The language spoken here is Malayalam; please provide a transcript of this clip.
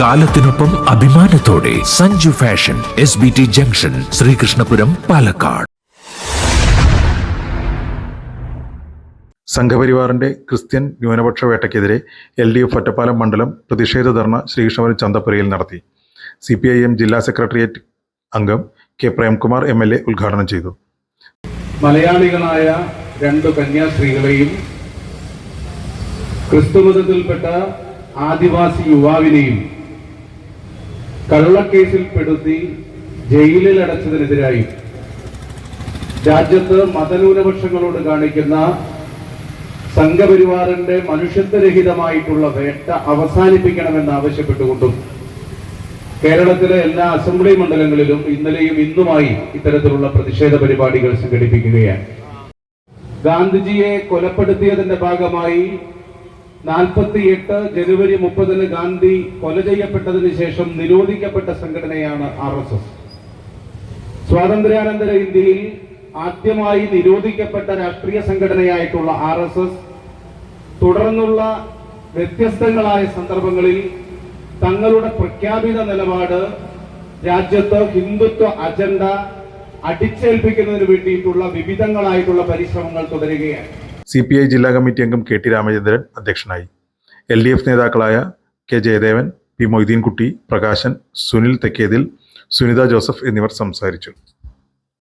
കാലത്തിനൊപ്പം അഭിമാനത്തോടെ Sanju fashion S B T junction Sreekrishnapuram Palakkad. സംഘപരിവാറിന്റെ ക്രിസ്ത്യൻ ന്യൂനപക്ഷ വേട്ടയ്ക്കെതിരെ എൽ ഡി എഫ് ഒറ്റപ്പാലം മണ്ഡലം പ്രതിഷേധ ധർണ ശ്രീകൃഷ്ണപുരം ചന്തപ്പുരയിൽ നടത്തി. സി പി ഐ എം ജില്ലാ സെക്രട്ടേറിയറ്റ് അംഗം K Premkumar M L A ഉദ്ഘാടനം ചെയ്തു. മലയാളികളായ രണ്ട് കന്യാസ്ത്രീകളെയും ക്രിസ്തുമതത്തിൽപ്പെട്ട ആദിവാസി യുവാവിനെയും കള്ളക്കേസിൽപ്പെടുത്തി ജയിലിൽ അടച്ചതിനെതിരായി രാജ്യത്ത് മതന്യൂനപക്ഷങ്ങളോട് കാണിക്കുന്ന സംഘപരിവാറിന്റെ മനുഷ്യത്വരഹിതമായിട്ടുള്ള വേട്ട അവസാനിപ്പിക്കണമെന്ന് ആവശ്യപ്പെട്ടുകൊണ്ടും കേരളത്തിലെ എല്ലാ അസംബ്ലി മണ്ഡലങ്ങളിലും ഇന്നലെയും ഇന്നുമായി ഇത്തരത്തിലുള്ള പ്രതിഷേധ പരിപാടികൾ സംഘടിപ്പിക്കുകയാണ്. ഗാന്ധിജിയെ കൊലപ്പെടുത്തിയതിന്റെ ഭാഗമായി നാൽപ്പത്തിയെട്ട് ജനുവരി മുപ്പതിന് ഗാന്ധി കൊല ചെയ്യപ്പെട്ടതിന് ശേഷം നിരോധിക്കപ്പെട്ട സംഘടനയാണ് ആർ എസ് എസ്. സ്വാതന്ത്ര്യാനന്തര ഇന്ത്യയിൽ ആദ്യമായി നിരോധിക്കപ്പെട്ട രാഷ്ട്രീയ സംഘടനയായിട്ടുള്ള ആർ എസ് എസ് തുടർന്നുള്ള വ്യത്യസ്തങ്ങളായ സന്ദർഭങ്ങളിൽ തങ്ങളുടെ പ്രഖ്യാപിത നിലപാട് രാജ്യത്ത് ഹിന്ദുത്വ അജണ്ട അടിച്ചേൽപ്പിക്കുന്നതിന് വേണ്ടിയിട്ടുള്ള വിവിധങ്ങളായിട്ടുള്ള പരിശ്രമങ്ങൾ തുടരുകയാണ്. സി പി ഐ ജില്ലാ കമ്മിറ്റി അംഗം കെ ടി രാമചന്ദ്രൻ അധ്യക്ഷനായി. എൽ ഡി എഫ് നേതാക്കളായ K Jayadevan P Moideenkutty Prakashan Sunil Thekkethil Sunitha Joseph എന്നിവർ സംസാരിച്ചു.